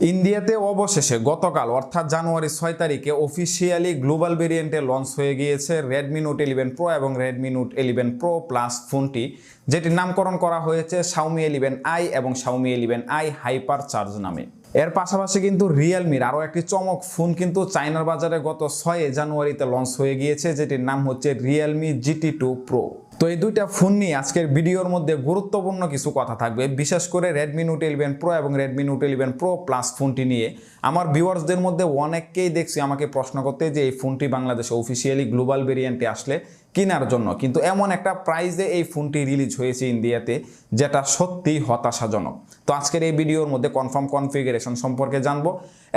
ইন্ডিয়াতে অবশেষে গতকাল, অর্থাৎ জানুয়ারি ছয় তারিখে অফিসিয়ালি গ্লোবাল ভেরিয়েন্টে লঞ্চ হয়ে গিয়েছে রেডমি নোট ইলেভেন প্রো এবং Redmi note eleven pro plus ফোনটি, যেটির নামকরণ করা হয়েছে শাওমি ইলেভেন আই এবং Xiaomi eleven i hyper charge নামে। এর পাশাপাশি কিন্তু রিয়েলমির আরও একটি চমক ফোন কিন্তু চায়নার বাজারে গত ছয় জানুয়ারিতে লঞ্চ হয়ে গিয়েছে, যেটির নাম হচ্ছে রিয়েলমি জিটি টু প্রো তো এই দুইটা ফোন নিয়ে আজকের ভিডিওর মধ্যে গুরুত্বপূর্ণ কিছু কথা থাকবে। বিশেষ করে রেডমি নোট ইলেভেন প্রো এবং Redmi note eleven pro plus ফোনটি নিয়ে। আমার ভিউয়ার্সদের মধ্যে অনেককেই দেখছি আমাকে প্রশ্ন করতে যে এই ফোনটি বাংলাদেশে অফিসিয়ালি গ্লোবাল ভেরিয়েন্টে আসলে কেনার জন্য। কিন্তু এমন একটা প্রাইজে এই ফোনটি রিলিজ হয়েছে ইন্ডিয়াতে যেটা সত্যিই হতাশাজনক। তো আজকের এই ভিডিওর মধ্যে কনফার্ম কনফিগারেশন সম্পর্কে জানব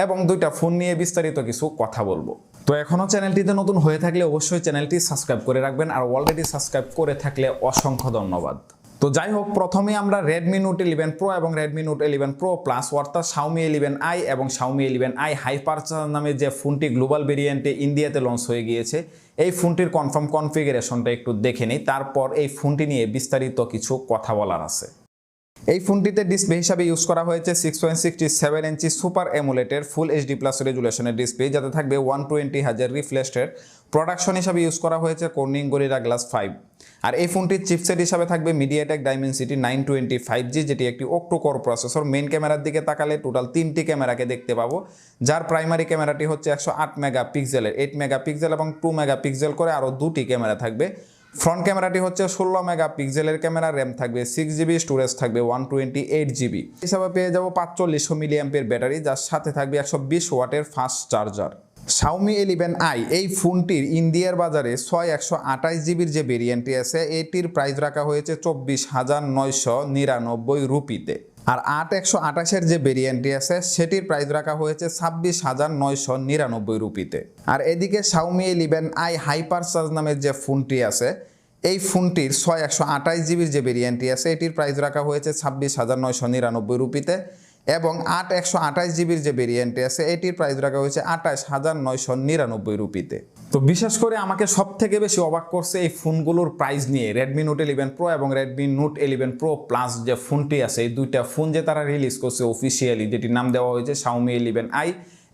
এবং দুইটা ফোন নিয়ে বিস্তারিত কিছু কথা বলব। তো এখনও চ্যানেলটিতে নতুন হয়ে থাকলে অবশ্যই চ্যানেলটি সাবস্ক্রাইব করে রাখবেন আর অলরেডি সাবস্ক্রাইব করে থাকলে অসংখ্য ধন্যবাদ। তো যাই হোক প্রথমে আমরা রেডমি নোট ইলেভেন প্রো এবং Redmi note eleven pro plus অর্থাৎ শাওমি ইলেভেন আই এবং শাওমি ইলেভেন আই হাইপার নামে যে ফোনটি গ্লোবাল ভেরিয়েন্টে ইন্ডিয়াতে লঞ্চ হয়ে গিয়েছে, এই ফোনটির কনফার্ম কনফিগারেশনটা একটু দেখে নিই। তারপর এই ফোনটি নিয়ে বিস্তারিত কিছু কথা বলার আছে। এই ফোনটিতে ডিসপ্লে হিসাবে ইউজ করা হয়েছে six point sixty seven inch super এমুলেটের full HD plus রেজুলেশনের ডিসপ্লে যাতে থাকবে ওয়ান টোয়েন্টি হাজার রিফ্লেস্টের প্রোডাকশন হিসাবে ইউজ করা হয়েছে কর্নিং গরিরা গ্লাস ফাইভ আর এই ফোনটির চিপসেট হিসাবে থাকবে MediaTek Dimensity nine twenty five G যেটি একটি অক্টো কোর প্রসেসর মেন ক্যামেরার দিকে তাকালে টোটাল তিনটি ক্যামেরাকে দেখতে পাবো। যার প্রাইমারি ক্যামেরাটি হচ্ছে একশো আট মেগা পিক্সেলের এইট মেগা পিক্সেল এবং টু মেগা পিক্সেল করে আরও দুটি ক্যামেরা থাকবে। ফ্রন্ট ক্যামেরাটি হচ্ছে ষোলো মেগা পিক্সেলের ক্যামেরা র্যাম থাকবে সিক্স জিবি স্টোরেজ থাকবে ওয়ান টোয়েন্টি এইট জিবি হিসাবে পেয়ে যাব পাঁচচল্লিশশো মিলিয়াম্পের ব্যাটারি, যার সাথে থাকবে একশো বিশ ওয়াটের fast charger Xiaomi eleven i এই ফোনটির ইন্ডিয়ার বাজারে ছয় একশো আঠাশ জিবির যে ভেরিয়েন্টটি আছে, এটির প্রাইস রাখা হয়েছে চব্বিশ হাজার নয়শো নিরানব্বই রুপিতে। আর আট একশো আঠাশের যে ভেরিয়েন্টটি আছে, সেটির প্রাইস রাখা হয়েছে ছাব্বিশ হাজার নয়শো নিরানব্বই রুপিতে। আর এদিকে Xiaomi eleven i hyper charge নামের যে ফোনটি আছে, এই ফোনটির ছয় একশো আঠাশ জিবির যে ভেরিয়েন্টটি আছে, এটির প্রাইস রাখা হয়েছে ছাব্বিশ হাজার নয়শো নিরানব্বই রুপিতে। এবং আট একশো আঠাশ জিবির যে ভেরিয়েন্টটি আছে, এটির প্রাইস রাখা হয়েছে আঠাশ হাজার নয়শো নিরানব্বই রুপিতে। তো বিশেষ করে আমাকে সব থেকে বেশি অবাক করছে এই ফোনগুলোর প্রাইস নিয়ে রেডমি নোট ইলেভেন প্রো এবং Redmi note eleven pro plus যে ফোনটি আছে, এই দুইটা ফোন যে তারা রিলিজ করছে অফিসিয়ালি যেটির নাম দেওয়া হয়েছে শাওমি ইলেভেন আই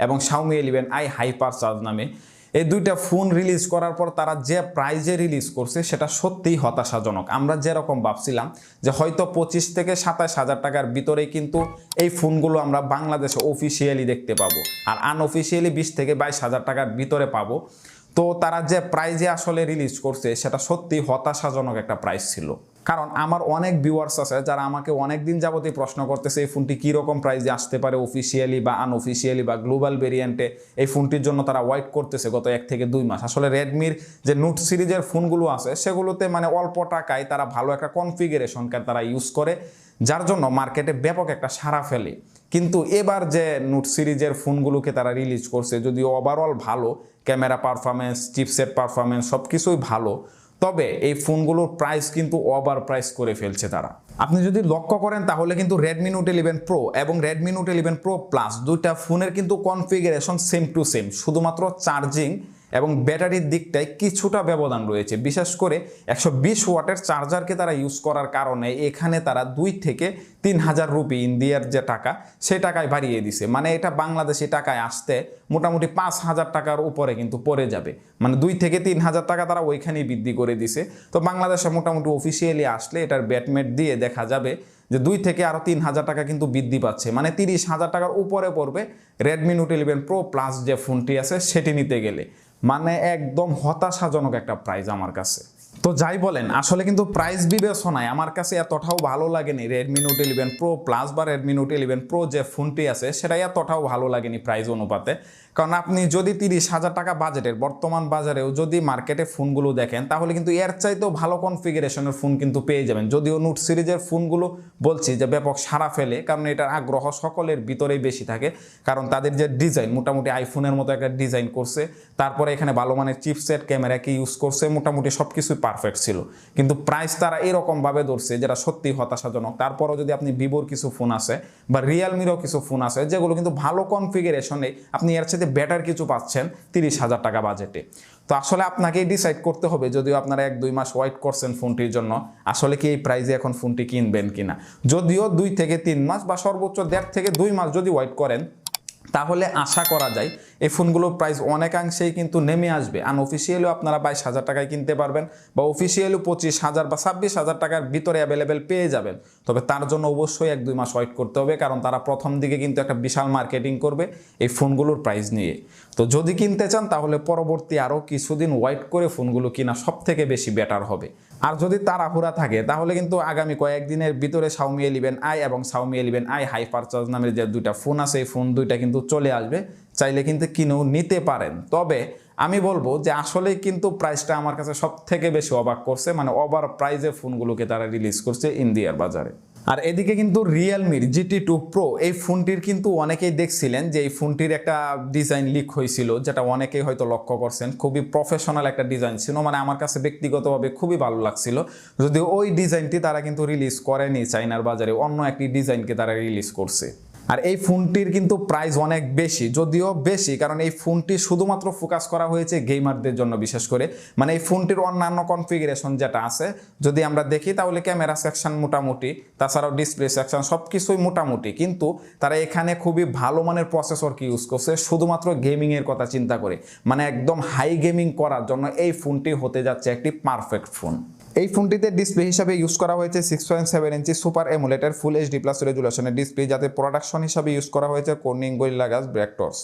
এবং Xiaomi eleven i hyper charge নামে। এই দুইটা ফোন রিলিজ করার পর তারা যে প্রাইজে রিলিজ করছে সেটা সত্যিই হতাশাজনক। আমরা যেরকম ভাবছিলাম যে হয়তো পঁচিশ থেকে সাতাশ হাজার টাকার ভিতরেই কিন্তু এই ফোনগুলো আমরা বাংলাদেশে অফিসিয়ালি দেখতে পাবো। আর আনঅফিসিয়ালি বিশ থেকে বাইশ হাজার টাকার ভিতরে পাবো। তো তারা যে প্রাইজে আসলে রিলিজ করছে সেটা সত্যি হতাশাজনক একটা প্রাইস ছিল। কারণ আমার অনেক ভিউয়ার্স আছে যারা আমাকে অনেক দিন যাবতীয় প্রশ্ন করতেছে, এই ফোনটি কীরকম প্রাইজে আসতে পারে অফিসিয়ালি বা আনঅফিসিয়ালি বা গ্লোবাল ভেরিয়েন্টে এই ফোনটির জন্য তারা ওয়েট করতেছে গত এক থেকে দুই মাস। আসলে রেডমির যে নোট সিরিজের ফোনগুলো আছে, সেগুলোতে মানে অল্প টাকায় তারা ভালো একটা কনফিগারেশনকে তারা ইউজ করে, যার জন্য মার্কেটে ব্যাপক একটা সাড়া ফেলে। কিন্তু এবার যে নোট সিরিজের ফোনগুলোকে তারা রিলিজ করছে, যদিও ওভারঅল ভালো ক্যামেরা পারফরমেন্স চিপসেট পারফরমেন্স সব কিছুই ভালো তবে এই ফোনগুলোর প্রাইস কিন্তু ওভার প্রাইস করে ফেলছে তারা। আপনি যদি লক্ষ্য করেন, তাহলে কিন্তু রেডমি নোট ইলেভেন প্রো এবং Redmi note eleven pro plus দুইটা ফোনের কিন্তু কনফিগারেশন সেম টু সেম শুধুমাত্র চার্জিং এবং ব্যাটারির দিকটায় কিছুটা ব্যবধান রয়েছে। বিশেষ করে একশো বিশ ওয়াটের চার্জারকে তারা ইউজ করার কারণে এখানে তারা দুই থেকে তিন হাজার রুপি ইন্ডিয়ার যে টাকা, সে টাকায় বাড়িয়ে দিছে। মানে এটা বাংলাদেশি টাকায় আসতে মোটামুটি পাঁচ হাজার টাকার উপরে কিন্তু পড়ে যাবে। মানে দুই থেকে তিন হাজার টাকা তারা ওইখানেই বৃদ্ধি করে দিছে। তো বাংলাদেশে মোটামুটি অফিসিয়ালি আসলে এটার ব্যাটমেট দিয়ে দেখা যাবে যে দুই থেকে আরও তিন হাজার টাকা কিন্তু বৃদ্ধি পাচ্ছে। মানে তিরিশ হাজার টাকার উপরে পড়বে Redmi note eleven pro plus যে ফোনটি আছে, সেটি নিতে গেলে। মানে একদম হতাশাজনক একটা প্রাইজ আমার কাছে। তো যাই বলেন, আসলে কিন্তু প্রাইস বিবেচনায় আমার কাছে এতটাও ভালো লাগেনি। Redmi note eleven pro plus বা রেডমি নোট ইলেভেন প্রো যে ফোনটি আছে সেটা এতটাও ভালো লাগেনি প্রাইস অনুপাতে। কারণ আপনি যদি তিরিশ হাজার টাকা বাজেটের বর্তমান বাজারেও যদি মার্কেটে ফোনগুলো দেখেন, তাহলে কিন্তু এর চাইতেও ভালো কনফিগারেশনের ফোন কিন্তু পেয়ে যাবেন। যদিও নোট সিরিজের ফোনগুলো বলছি যে ব্যাপক সারা ফেলে, কারণ এটার আগ্রহ সকলের ভিতরেই বেশি থাকে। কারণ তাদের যে ডিজাইন মোটামুটি আইফোনের মতো একটা ডিজাইন করছে। তারপরে এখানে ভালো মানের চিপসেট ক্যামেরা কি ইউজ করছে, মোটামুটি সব কিছুই পারফেক্ট ছিল। কিন্তু প্রাইস তারা এরকমভাবে ধরছে যেটা সত্যি হতাশাজনক। তারপরও যদি আপনি ভিভোর কিছু ফোন আছে বা রিয়েলমিরও কিছু ফোন আছে যেগুলো কিন্তু ভালো কনফিগারেশনে আপনি এর সাথে বেটার কিছু পাচ্ছেন তিরিশ হাজার টাকা বাজেটে তো আসলে আপনাকেই ডিসাইড করতে হবে যদিও আপনারা এক দুই মাস ওয়েট করছেন ফোনটির জন্য, আসলে কি এই প্রাইজে এখন ফোনটি কিনবেন কিনা। যদিও দুই থেকে তিন মাস বা সর্বোচ্চ দেড় থেকে দুই মাস যদি ওয়েট করেন তাহলে আশা করা যায় এই ফোনগুলোর প্রাইস অনেকাংশেই কিন্তু নেমে আসবে। আনঅফিসিয়ালিও আপনারা বাইশ হাজার টাকায় কিনতে পারবেন বা অফিসিয়ালিও পঁচিশ হাজার বা ছাব্বিশ হাজার টাকার ভিতরে অ্যাভেলেবেল পেয়ে যাবেন। তবে তার জন্য অবশ্যই এক দুই মাস ওয়েট করতে হবে, কারণ তারা প্রথম দিকে কিন্তু একটা বিশাল মার্কেটিং করবে এই ফোনগুলোর প্রাইস নিয়ে। তো যদি কিনতে চান তাহলে পরবর্তী আরও কিছুদিন ওয়েট করে ফোনগুলো কিনা সব থেকে বেশি বেটার হবে। আর যদি তাড়াহুড়া থাকে, তাহলে কিন্তু আগামী কয়েকদিনের ভিতরে সাউমি এলিভেন আই এবং Xiaomi eleven i hyper charge নামের যে দুইটা ফোন আছে, এই ফোন দুইটা কিন্তু চলে আসবে। চাইলে কিন্তু কিনেও নিতে পারেন। তবে আমি বলব যে আসলে কিন্তু প্রাইসটা আমার কাছে সব থেকে বেশি অবাক করছে। মানে ওভার প্রাইজে ফোনগুলোকে তারা রিলিজ করছে ইন্ডিয়ার বাজারে। আর এদিকে কিন্তু রিয়েলমির জিটি টু প্রো এই ফোনটির কিন্তু অনেকেই দেখছিলেন যে এই ফোনটির একটা ডিজাইন লিক হয়েছিল, যেটা অনেকেই হয়তো লক্ষ্য করছেন। খুবই প্রফেশনাল একটা ডিজাইন ছিল মানে আমার কাছে ব্যক্তিগতভাবে খুবই ভালো লাগছিল। যদিও ওই ডিজাইনটি তারা কিন্তু রিলিজ করেনি চাইনার বাজারে, অন্য একটি ডিজাইনকে তারা রিলিজ করছে। আর এই ফোনটির কিন্তু প্রাইস অনেক বেশি, যদিও বেশি, কারণ এই ফোনটি শুধুমাত্র ফোকাস করা হয়েছে গেমারদের জন্য বিশেষ করে। মানে এই ফোনটির অন্যান্য কনফিগারেশন যেটা আছে, যদি আমরা দেখি তাহলে ক্যামেরা সেকশন মোটামুটি, তাছাড়াও ডিসপ্লে সেকশন সব কিছুই মোটামুটি, কিন্তু তারা এখানে খুবই ভালো মানের প্রসেসরকে ইউজ করছে? শুধুমাত্র গেমিংয়ের কথা চিন্তা করে মানে একদম হাই গেমিং করার জন্য এই ফোনটি হতে যাচ্ছে একটি পারফেক্ট ফোন এই ফোনটিতে ডিসপ্লে হিসাবে ইউজ করা হয়েছে six point seven inch super এমুলেটের full HD plus রেজুলেশনের ডিসপ্লে যাতে প্রোডাকশন হিসাবে ইউজ করা হয়েছে কোর্নিং গোরিল্লা ব্র্যাকটর্স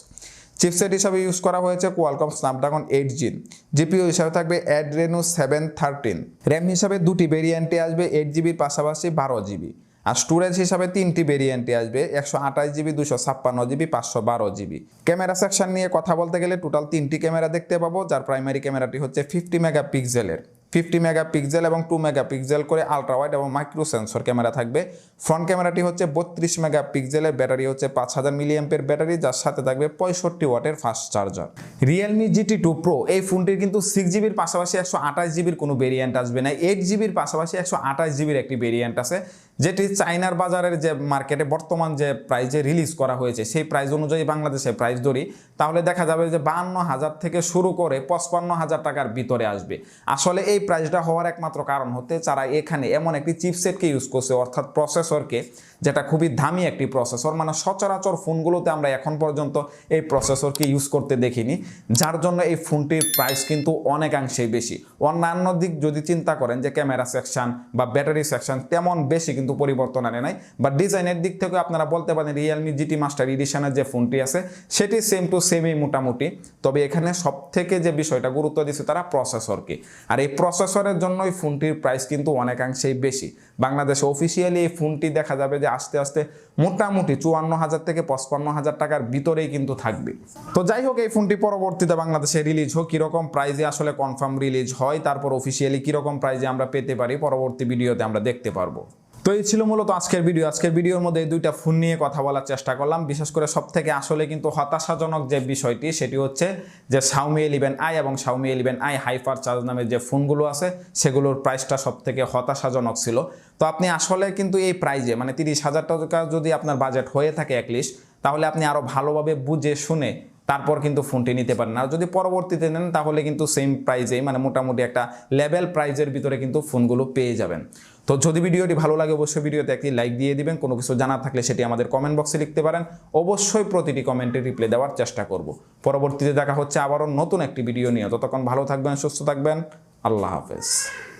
চিপসেট হিসাবে ইউজ করা হয়েছে Qualcomm Snapdragon eight G GPU হিসাবে থাকবে অ্যাড্রেনো সেভেন থার্টিন র্যাম হিসাবে দুটি ভেরিয়েন্টে আসবে এইট জিবির পাশাপাশি বারো জিবি আর স্টোরেজ হিসাবে তিনটি ভেরিয়েন্টে আসবে একশো আঠাশ জিবি দুশো ছাপ্পান্ন জিবি পাঁচশো বারো জিবি ক্যামেরা সেকশন নিয়ে কথা বলতে গেলে টোটাল তিনটি ক্যামেরা দেখতে পাবো, যার প্রাইমারি ক্যামেরাটি হচ্ছে ফিফটি মেগা পিক্সেলের ফিফটি মেগা পিক্সেল এবং টু মেগা পিক্সেল করে আলট্রা ওয়াইড এবং মাইক্রো সেন্সর ক্যামেরা থাকবে। ফ্রন্ট ক্যামেরাটি হচ্ছে বত্রিশ মেগা পিক্সেলের ব্যাটারি, হচ্ছে পাঁচ হাজার মিলিয়াম্পের ব্যাটারি, যার সাথে থাকবে পঁয়ষট্টি ওয়াটের fast charger Realme GT two pro এই ফোনটির কিন্তু সিক্স জিবির পাশাপাশি একশো আঠাশ জিবির কোনো ভেরিয়েন্ট আসবে না। এইট জিবির পাশাপাশি একশো আঠাশ জিবির একটি ভেরিয়েন্ট আছে। যেটি চাইনার বাজারের যে মার্কেটে বর্তমান যে প্রাইজে রিলিজ করা হয়েছে, সেই প্রাইস অনুযায়ী বাংলাদেশে প্রাইস ধরি, তাহলে দেখা যাবে যে বাহান্ন হাজার থেকে শুরু করে পঁচপান্ন হাজার টাকার ভিতরে আসবে। আসলে এই প্রাইসটা হওয়ার একমাত্র কারণ হতে তারা এখানে এমন একটি চিপসেটকে ইউজ করছে, অর্থাৎ প্রসেসরকে যেটা খুবই দামি একটি প্রসেসর মানে সচরাচর ফোনগুলোতে আমরা এখন পর্যন্ত এই প্রসেসরকে ইউজ করতে দেখিনি, যার জন্য এই ফোনটির প্রাইস কিন্তু অনেকাংশেই বেশি। অন্যান্য দিক যদি চিন্তা করেন যে ক্যামেরা সেকশন বা ব্যাটারি সেকশন তেমন বেশি কিন্তু পরিবর্তন আনে নাই। বা ডিজাইনের দিক থেকে আপনারা বলতে পারেন রিয়েলমি জিটি মাস্টার এডিশনের যে ফোনটি আছে, সেটি সেম টু সেমই মোটামুটি। তবে এখানে সব থেকে যে বিষয়টা গুরুত্ব দিচ্ছে তারা প্রসেসরকে আর এই প্রসেসরের জন্য এই ফোনটির প্রাইস কিন্তু অনেকাংশেই বেশি। বাংলাদেশে অফিসিয়ালি এই ফোনটি দেখা যাবে যে আস্তে আস্তে মোটামুটি চুয়ান্ন হাজার থেকে পঁচপান্ন হাজার টাকার ভিতরেই কিন্তু থাকবে। তো যাই হোক, এই ফোনটি পরবর্তীতে বাংলাদেশে রিলিজ হোক, কীরকম প্রাইজে আসলে কনফার্ম রিলিজ হয়, তারপর অফিসিয়ালি কীরকম প্রাইজে আমরা পেতে পারি, পরবর্তী ভিডিওতে আমরা দেখতে পারব। তো এই ছিল মূলত আজকের ভিডিও। আজকের ভিডিওর মধ্যে এই দুইটা ফোন নিয়ে কথা বলার চেষ্টা করলাম। বিশেষ করে সব থেকে আসলে কিন্তু হতাশাজনক যে বিষয়টি, সেটি হচ্ছে যে সাউমি ইলেভেন আই এবং Xiaomi eleven i hyper charge নামের যে ফোনগুলো আছে, সেগুলোর প্রাইসটা সব থেকে হতাশাজনক ছিল। তো আপনি আসলে কিন্তু এই প্রাইজে মানে তিরিশ হাজার টাকা যদি আপনার বাজেট হয়ে থাকে অ্যাটলিস্ট তাহলে আপনি আরও ভালোভাবে বুঝে শুনে তারপর কিন্তু ফোনটি নিতে পারেন। আর যদি পরবর্তীতে নেন, তাহলে কিন্তু সেম প্রাইজেই মানে মোটামুটি একটা লেভেল প্রাইজের ভিতরে কিন্তু ফোনগুলো পেয়ে যাবেন। তো যদি ভিডিওটি ভালো লাগে, অবশ্যই ভিডিওতে একটি লাইক দিয়ে দিবেন। কোনো কিছু জানার থাকলে সেটি আমাদের কমেন্ট বক্সে লিখতে পারেন। অবশ্যই প্রতিটি কমেন্টে রিপ্লাই দেওয়ার চেষ্টা করব। পরবর্তীতে দেখা হচ্ছে আবারও নতুন একটি ভিডিও নিয়ে। ততক্ষণ ভালো থাকবেন, সুস্থ থাকবেন। আল্লাহ হাফেজ।